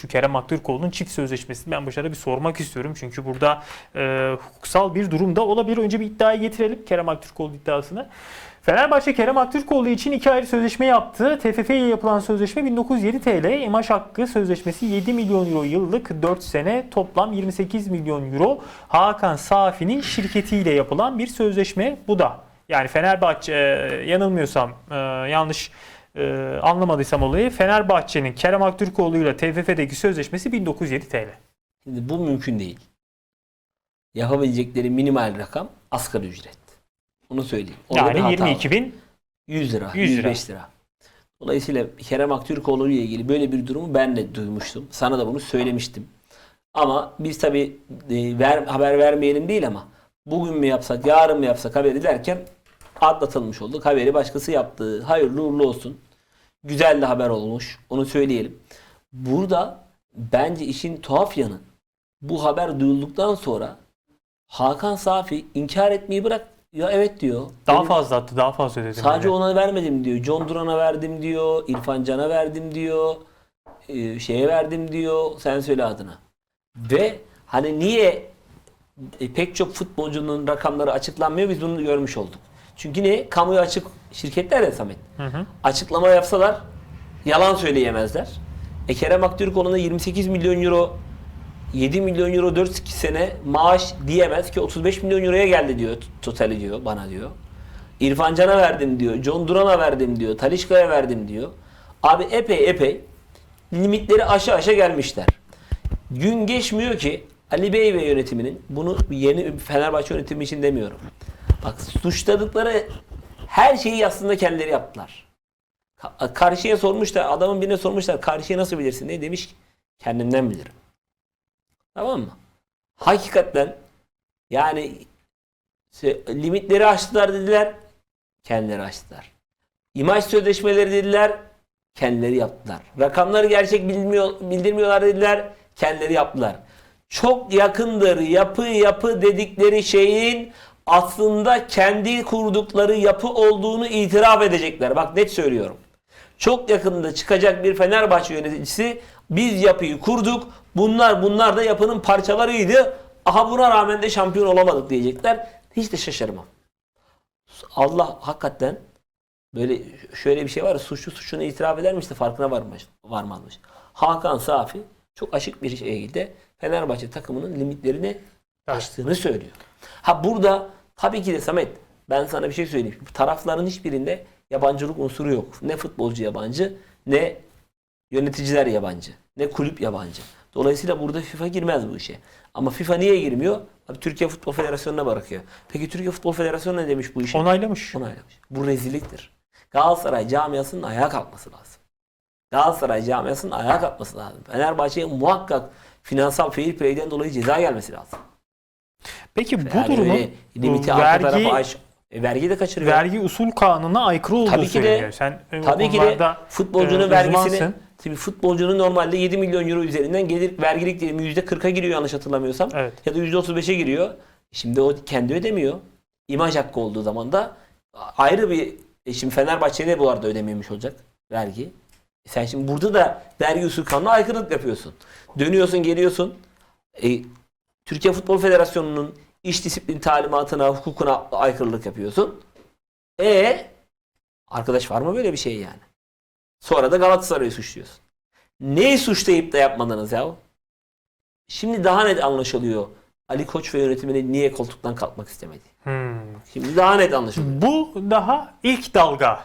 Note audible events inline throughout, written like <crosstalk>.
Şu Kerem Aktürkoğlu'nun çift sözleşmesini ben başarı bir sormak istiyorum. Çünkü burada e, hukuksal bir durumda olabilir. Önce bir iddiayı getirelim Kerem Aktürkoğlu iddiasını. Fenerbahçe Kerem Aktürkoğlu için iki ayrı sözleşme yaptı. TFF ile yapılan sözleşme 1907 TL. İmaj hakkı sözleşmesi 7 milyon euro yıllık 4 sene toplam 28 milyon euro. Hakan Safi'nin şirketiyle yapılan bir sözleşme bu da. Yani Fenerbahçe e, yanılmıyorsam e, yanlış e, anlamadıysam olayı Fenerbahçe'nin Kerem Aktürkoğlu ile TFF'deki sözleşmesi 1907 TL. Şimdi bu mümkün değil. Yapabilecekleri minimal rakam asgari ücret. Onu söyleyeyim. Orada Yani hata 22 var. bin 100 lira, 100 lira. 105 lira. Dolayısıyla Kerem Aktürkoğlu ile ilgili böyle bir durumu ben de duymuştum. Sana da bunu söylemiştim. Ama biz tabi ver, haber vermeyelim değil ama bugün mü yapsak, yarın mı yapsak haberi derken atlatılmış olduk. Haberi başkası yaptı. Hayırlı uğurlu olsun. Güzel de haber olmuş. Onu söyleyelim. Burada bence işin tuhaf yanı bu haber duyulduktan sonra Hakan Safi inkar etmeyi bırak. Ya evet diyor. daha Benim- fazla attı, daha fazla ödedim. Sadece dedi. ona vermedim diyor. John Duran'a verdim diyor. İrfan Can'a verdim diyor. e, şeye verdim diyor. Sen söyle adına. Ve hani niye e, pek çok futbolcunun rakamları açıklanmıyor biz bunu görmüş olduk. Çünkü ne? Kamuya açık şirketler ya Samet. Hı hı. Açıklama yapsalar yalan söyleyemezler. E Kerem Aktürkoğlu'na 28 milyon euro 7 milyon euro 4 sene maaş diyemez ki 35 milyon euroya geldi diyor totali diyor bana diyor. İrfan Can'a verdim diyor. John Duran'a verdim diyor. Talişka'ya verdim diyor. Abi epey epey limitleri aşağı aşağı gelmişler. Gün geçmiyor ki Ali Bey ve yönetiminin bunu yeni Fenerbahçe yönetimi için demiyorum. Bak suçladıkları her şeyi aslında kendileri yaptılar. Ka- Karşıya sormuşlar, adamın birine sormuşlar karşıya nasıl bilirsin ne demiş? Kendimden bilirim. Tamam mı? Hakikaten yani limitleri aştılar dediler. Kendileri aştılar. İmaj sözleşmeleri dediler. Kendileri yaptılar. Rakamları gerçek bilmiyor, bildirmiyorlar dediler. Kendileri yaptılar. Çok yakındır yapı yapı dedikleri şeyin aslında kendi kurdukları yapı olduğunu itiraf edecekler. Bak net söylüyorum. Çok yakında çıkacak bir Fenerbahçe yöneticisi biz yapıyı kurduk. Bunlar bunlar da yapının parçalarıydı. Aha buna rağmen de şampiyon olamadık diyecekler. Hiç de şaşırmam. Allah hakikaten böyle şöyle bir şey var. ya, Suçlu suçunu itiraf edermiş de farkına varmış, varmazmış. Hakan Safi çok açık bir şekilde Fenerbahçe takımının limitlerini aştığını söylüyor. Ha burada tabii ki de Samet ben sana bir şey söyleyeyim. Tarafların hiçbirinde yabancılık unsuru yok. Ne futbolcu yabancı ne yöneticiler yabancı ne kulüp yabancı. Dolayısıyla burada FIFA girmez bu işe. Ama FIFA niye girmiyor? Abi Türkiye Futbol Federasyonu'na bırakıyor. Peki Türkiye Futbol Federasyonu ne demiş bu işe? Onaylamış. Onaylamış. Bu rezilliktir. Galatasaray camiasının ayağa kalkması lazım. Galatasaray camiasının ayağa kalkması lazım. Fenerbahçe'ye muhakkak finansal fair play'den dolayı ceza gelmesi lazım. Peki bu Yani durumun limiti arka vergi tarafa aş, e, vergi de kaçırıyor. vergi usul kanununa aykırı olduğu Tabii ki de-. Sen e, o Tabii ki de futbolcunun e, vergisini uzmansın. tabii futbolcunun normalde 7 milyon euro üzerinden gelir vergilik diyelim %40'a giriyor yanlış hatırlamıyorsam. Evet. Ya da %35'e giriyor. Şimdi o kendi ödemiyor. İmaj hakkı olduğu zaman da ayrı bir e şimdi Fenerbahçe'de bu arada ödemiyormuş olacak vergi. E sen şimdi burada da vergi usul kanuna aykırılık yapıyorsun. Dönüyorsun geliyorsun. E, Türkiye Futbol Federasyonu'nun iş disiplin talimatına, hukukuna aykırılık yapıyorsun. E arkadaş var mı böyle bir şey yani? Sonra da Galatasaray'ı suçluyorsun. Neyi suçlayıp da yapmadınız ya? Şimdi daha net anlaşılıyor. Ali Koç ve yönetiminin niye koltuktan kalkmak istemedi. Hmm. Şimdi daha net anlaşılıyor. Bu daha ilk dalga.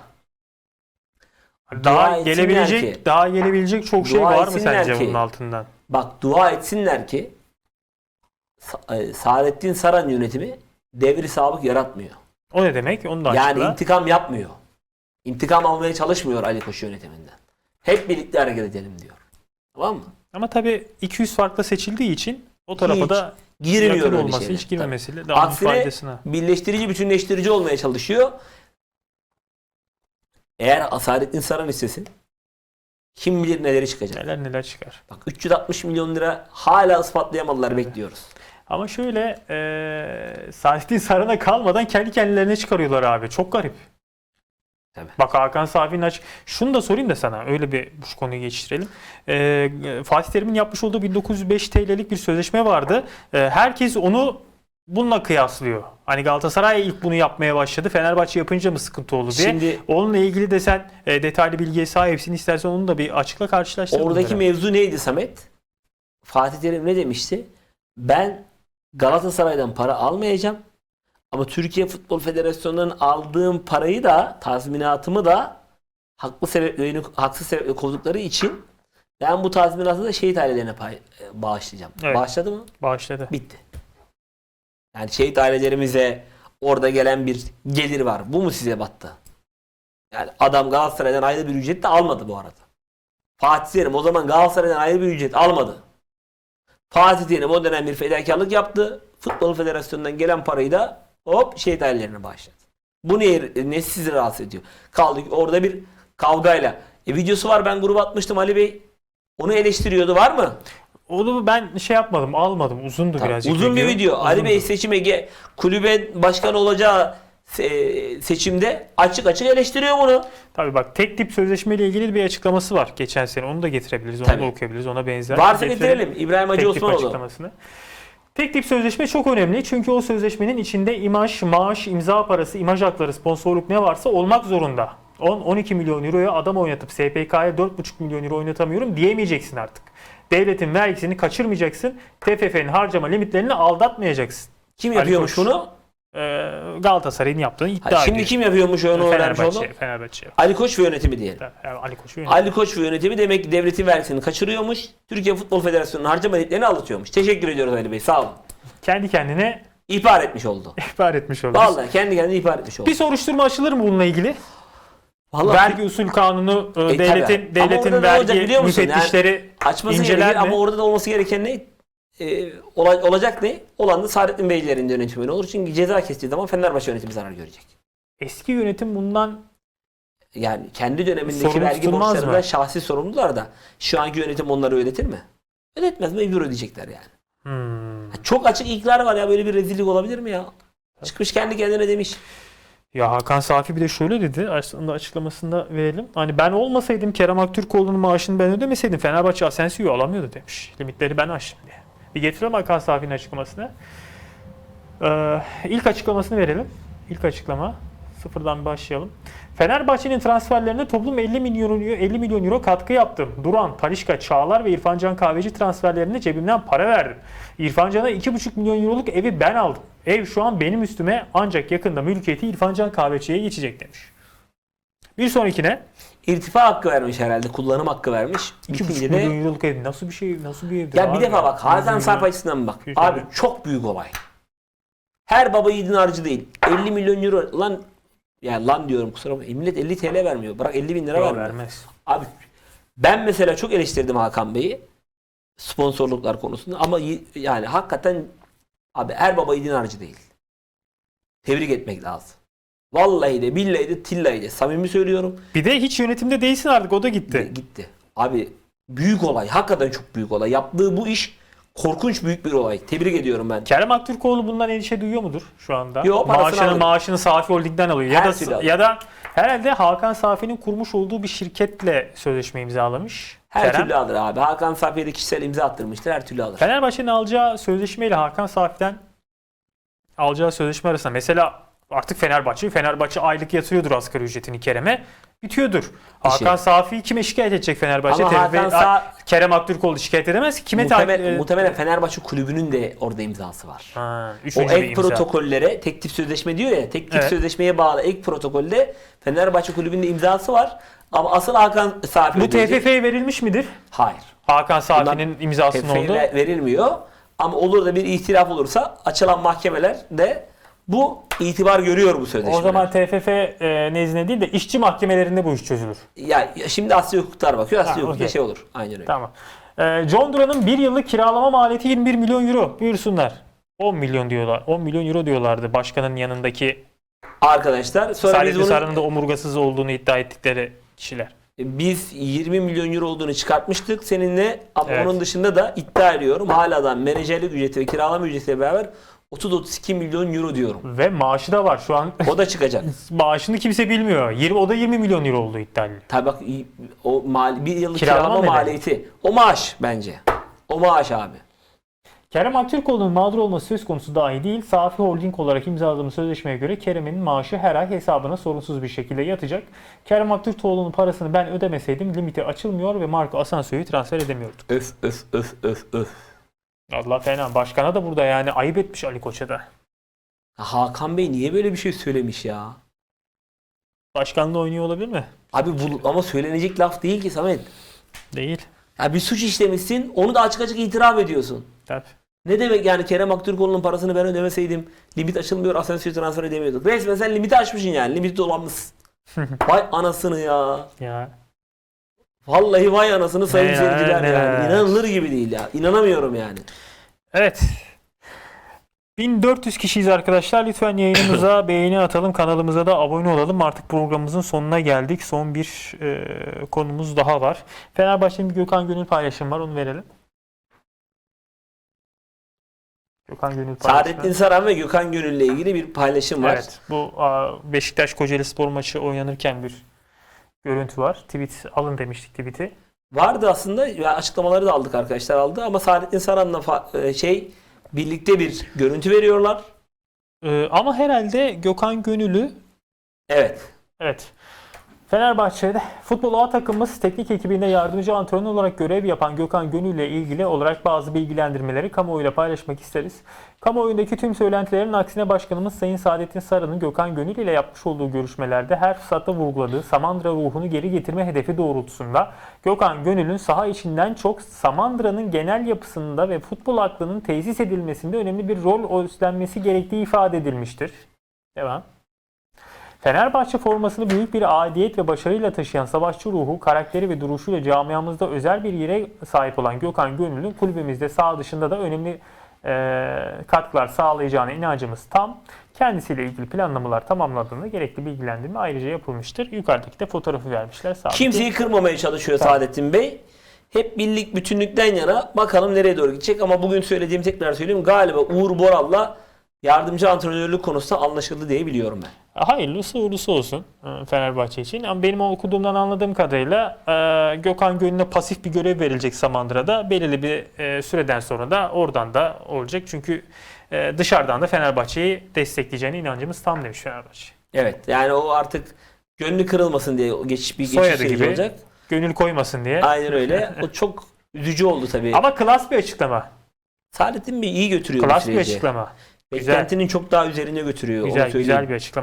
Dua Daha etsinler gelebilecek, ki- daha gelebilecek çok şey Dua var mı sence ki- bunun altından? Bak dua etsinler ki Saadettin Saran yönetimi devri sabık yaratmıyor. O ne demek? Onu da Yani açıkla. intikam yapmıyor. İntikam almaya çalışmıyor Ali Koç yönetiminden. Hep birlikte hareket edelim diyor. Tamam mı? Ama tabii 200 farklı seçildiği için o tarafa Hiç da Girmiyor olması, şeylere. hiç girmemesiyle daha Aksine faydasına. birleştirici, bütünleştirici olmaya çalışıyor. Eğer Saadettin Saran istesin kim bilir neleri çıkacak. Neler neler çıkar. Bak 360 milyon lira hala ispatlayamadılar bekliyoruz. Ama şöyle e, Saadettin Saran'a kalmadan kendi kendilerine çıkarıyorlar abi. Çok garip. Tabii. Bak Hakan Safi'nin aç. Şunu da sorayım da sana. Öyle bir bu konuyu geçiştirelim. Ee, Fatih Terim'in yapmış olduğu 1905 TL'lik bir sözleşme vardı. Ee, herkes onu bununla kıyaslıyor. Hani Galatasaray ilk bunu yapmaya başladı. Fenerbahçe yapınca mı sıkıntı oldu diye. Şimdi Onunla ilgili de sen e, detaylı bilgiye sahipsin. İstersen onu da bir açıkla karşılaştır. oradaki bunları. mevzu neydi Samet? Fatih Terim ne demişti? Ben Galatasaray'dan para almayacağım. Ama Türkiye Futbol Federasyonu'ndan aldığım parayı da tazminatımı da haklı sebeplerini haksız sebeple kovdukları için ben bu tazminatı da şehit ailelerine pay, e, bağışlayacağım. Evet. Bağışladı mı? Bağışladı. Bitti. Yani şehit ailelerimize orada gelen bir gelir var. Bu mu size battı? Yani adam Galatasaray'dan ayrı bir ücret de almadı bu arada. Fatih Terim o zaman Galatasaray'dan ayrı bir ücret almadı. Fatih Terim o dönem bir fedakarlık yaptı. Futbol Federasyonu'ndan gelen parayı da hop şehit ailelerine bağışladı. Bu ne, ne sizi rahatsız ediyor? Kaldık orada bir kavgayla. E, videosu var ben gruba atmıştım Ali Bey. Onu eleştiriyordu var mı? Onu ben şey yapmadım, almadım. Uzundu Tamam, birazcık. Uzun bir video. Ali Uzundu. Bey seçime kulübe başkan olacağı seçimde açık açık eleştiriyor bunu. Tabii bak tek tip sözleşme ile ilgili bir açıklaması var geçen sene. Onu da getirebiliriz. Onu Tabii. da okuyabiliriz. Ona benzer. Varsa Getirelim. İbrahim Hacı Tek tip Osmanoğlu. açıklamasını. Tek tip sözleşme çok önemli. Çünkü o sözleşmenin içinde imaj, maaş, imza parası, imaj hakları, sponsorluk ne varsa olmak zorunda. 10-12 milyon euroya adam oynatıp SPK'ya 4,5 milyon euro oynatamıyorum diyemeyeceksin artık. Devletin vergisini kaçırmayacaksın. TFF'nin harcama limitlerini aldatmayacaksın. Kim yapıyormuş bunu? Ee, Galatasaray'ın yaptığını iddia Ha, şimdi ediyor. kim yapıyormuş onu öğrenmiş oldum. Fenerbahçe. Ali Koç ve yönetimi diyelim. Yani Ali Koç yönetiyor. Ali Koç ve yönetimi demek ki devletin vergisini kaçırıyormuş. Türkiye Futbol Federasyonu'nun harcama limitlerini aldatıyormuş. Teşekkür ediyoruz Ali Bey. Sağ olun. Kendi kendine İhbar etmiş oldu. <laughs> ihbar etmiş oldu. Vallahi kendi kendine ihbar etmiş oldu. Bir soruşturma açılır mı bununla ilgili? Vallahi vergi usul kanunu, e, E, devletin tabii. Devletin vergi müfettişleri Açması İnceler mi? ama orada da olması gereken ne? Ee, ola- olacak ne? Olan da Saadettin Beylerin de yönetimi olur. Çünkü ceza kestiği zaman Fenerbahçe yönetimi zarar görecek. eski yönetim bundan Yani kendi dönemindeki Sorumlu vergi tutulmaz borçlarından mı? şahsi sorumlular da şu anki yönetim onları ödetir mi? Ödetmez mecbur ödeyecekler yani. Hmm. Çok açık ilkler var ya böyle bir rezillik olabilir mi ya? Çıkmış kendi kendine demiş. Ya Hakan Safi bir de şöyle dedi aslında açıklamasında verelim. Hani ben olmasaydım Kerem Aktürkoğlu'nun maaşını ben ödemeseydim Fenerbahçe Asensio'yu alamıyordu demiş. Limitleri ben aştım diye. Bir getirelim Hakan Safi'nin açıklamasını. Ee, ilk açıklamasını verelim. İlk açıklama. Sıfırdan başlayalım. Fenerbahçe'nin transferlerine toplam 50 milyon, 50 milyon euro katkı yaptım. Duran, Talişka, Çağlar ve İrfancan Kahveci transferlerine cebimden para verdim. İrfancan'a 2,5 milyon euroluk evi ben aldım. Ev şu an benim üstüme ancak yakında mülkiyeti İrfancan Kahveci'ye geçecek demiş. Bir sonrakine İrtifa hakkı vermiş herhalde. Kullanım hakkı vermiş. 2,5 Bitince de euroluk ev nasıl bir şey nasıl bir evdir Ya bir defa bak Hakan Yüz Sarp açısından bak. Yüz Abi milyon. çok büyük olay. Her baba yiğidin harcı değil. 50 milyon euro lan ya lan diyorum kusura bakma. Millet 50 TL vermiyor. Bırak 50 bin lira Yok, vermiyor. vermez. Abi ben mesela çok eleştirdim Hakan Bey'i sponsorluklar konusunda ama yani hakikaten abi her baba yiğidin harcı değil. Tebrik etmek lazım. Vallahi de billahi de tillahi de samimi söylüyorum. Bir de hiç yönetimde değilsin artık o da gitti. Gitti. Abi büyük olay. Hakikaten çok büyük olay. Yaptığı bu iş korkunç büyük bir olay. Tebrik ediyorum ben. Kerem Aktürkoğlu bundan endişe duyuyor mudur şu anda? Yo, parasını maaşını maaşını Safi Holding'den alıyor. Ya türlü da alır. ya da herhalde Hakan Safi'nin kurmuş olduğu bir şirketle sözleşme imzalamış. Her Kerem. türlü alır abi. Hakan Safiye de kişisel imza attırmıştır. Her türlü alır. Fenerbahçe'nin alacağı sözleşme ile Hakan Safi'den alacağı sözleşme arasında mesela artık Fenerbahçe Fenerbahçe aylık yatırıyordur asgari ücretini Kerem'e. Bitiyordur. Hakan Safi'yi kime şikayet edecek Fenerbahçe? Ama Hakan Sa- Kerem Aktürkoğlu şikayet edemez ki. Kime Muhtemel, e, muhtemelen Fenerbahçe kulübünün de orada imzası var. Ha, O ek imza. protokollere, tek tip sözleşme diyor ya, tek tip Evet. sözleşmeye bağlı ek protokolde Fenerbahçe kulübünde imzası var. Ama asıl Hakan Safi Bu. TFF'ye verilmiş midir? Hayır. Hakan Safi'nin imzasının olduğu. ver- verilmiyor. Ama olur da bir ihtilaf olursa açılan mahkemeler de bu itibar görüyor bu sözleşmeler. O zaman TFF e, nezdinde değil de işçi mahkemelerinde bu iş çözülür. ya şimdi Asya hukuklar bakıyor. Asya Ha, hukukta okey. şey olur. Aynen öyle. Tamam. E, John Duran'ın bir yıllık kiralama maliyeti 21 milyon euro. Buyursunlar. 10 milyon diyorlar. 10 milyon euro diyorlardı başkanın yanındaki Arkadaşlar sonra biz Saadetli bunu Sarı'nın da omurgasız olduğunu iddia ettikleri kişiler. Biz 20 milyon euro olduğunu çıkartmıştık seninle ama Evet. onun dışında da iddia ediyorum hala da menajerlik ücreti ve kiralama ücretiyle beraber 30-32 milyon euro diyorum. Ve maaşı da var şu an. O da çıkacak. <laughs> Maaşını kimse bilmiyor. 20, o da 20 milyon euro oldu iddialı. Tabii bak o mal, bir yıllık Kiralama kiralama, maliyeti. O maaş bence. O maaş abi. Kerem Aktürkoğlu'nun mağdur olması söz konusu dahi değil. Safi Holding olarak imzaladığımız sözleşmeye göre Kerem'in maaşı her ay hesabına sorunsuz bir şekilde yatacak. Kerem Aktürkoğlu'nun parasını ben ödemeseydim limiti açılmıyor ve Marco Asensio'yu transfer edemiyorduk. Öf öf öf öf öf. Allah fena. Başkana da burada yani ayıp etmiş Ali Koç'a da. Hakan Bey niye böyle bir şey söylemiş ya? Başkanla oynuyor olabilir mi? Abi bu ama söylenecek laf değil ki Samet. Değil. Ya bir suç işlemişsin onu da açık açık itiraf ediyorsun. Tabii. Ne demek yani Kerem Aktürkoğlu'nun parasını ben ödemeseydim limit açılmıyor Asensio'yu transfer edemiyorduk. Resmen sen limiti aşmışsın yani. Limiti dolanmışsın. <laughs> vay anasını ya. Ya. Vallahi vay anasını sayın seyirciler yani. İnanılır gibi değil ya. İnanamıyorum yani. Evet. 1400 kişiyiz arkadaşlar. Lütfen yayınımıza <coughs> beğeni atalım. Kanalımıza da abone olalım. Artık programımızın sonuna geldik. Son bir e, konumuz daha var. Fenerbahçe'nin bir Gökhan Gönül paylaşım var. Onu verelim. Gökhan Gönül paylaşımı. Saadettin Saran ve Gökhan Gönül'le ilgili bir paylaşım var. Evet. Bu Beşiktaş Kocaeli Spor maçı oynanırken bir görüntü var. Tweet alın demiştik tweet'i. Vardı aslında ya açıklamaları da aldık arkadaşlar aldı ama Saadettin Saran'la e, şey birlikte bir görüntü veriyorlar. E, ama herhalde Gökhan Gönül'ü Evet. Evet. Fenerbahçe'de futbol A takımımız teknik ekibinde yardımcı antrenör olarak görev yapan Gökhan Gönül ile ilgili olarak bazı bilgilendirmeleri kamuoyuyla paylaşmak isteriz. Kamuoyundaki tüm söylentilerin aksine başkanımız Sayın Saadettin Saran'ın Gökhan Gönül ile yapmış olduğu görüşmelerde her fırsatta vurguladığı Samandıra ruhunu geri getirme hedefi doğrultusunda Gökhan Gönül'ün saha içinden çok Samandıra'nın genel yapısında ve futbol aklının tesis edilmesinde önemli bir rol üstlenmesi gerektiği ifade edilmiştir. Devam. Fenerbahçe formasını büyük bir aidiyet ve başarıyla taşıyan savaşçı ruhu, karakteri ve duruşuyla camiamızda özel bir yere sahip olan Gökhan Gönül'ün kulübümüzde sağ dışında da önemli e, katkılar sağlayacağına inancımız tam. Kendisiyle ilgili planlamalar tamamlandığında gerekli bilgilendirme ayrıca yapılmıştır. Yukarıdaki de fotoğrafı vermişler. Sağdaki- Kimseyi kırmamaya çalışıyor Tamam. Saadettin Bey. Hep birlik bütünlükten yana bakalım nereye doğru gidecek ama bugün söylediğim tekrar söyleyeyim galiba Uğur Boral'la yardımcı antrenörlük konusunda anlaşıldı diye biliyorum ben. Hayırlısı uğurlusu olsun e, Fenerbahçe için. Ama benim okuduğumdan anladığım kadarıyla e, Gökhan Gönül'e pasif bir görev verilecek Samandıra'da. Belirli bir e, süreden sonra da oradan da olacak. Çünkü e, dışarıdan da Fenerbahçe'yi destekleyeceğine inancımız tam demiş Fenerbahçe. Evet yani o artık gönlü kırılmasın diye geçiş bir geçiş Soyadı gibi. olacak. Gönül koymasın diye. Aynen öyle. O <laughs> çok üzücü oldu tabii. Ama klas bir açıklama. Saadettin Bey iyi götürüyor Klas bir açıklama. Beklentinin çok daha üzerine götürüyor. onu Güzel söyleyeyim. güzel bir açıklama.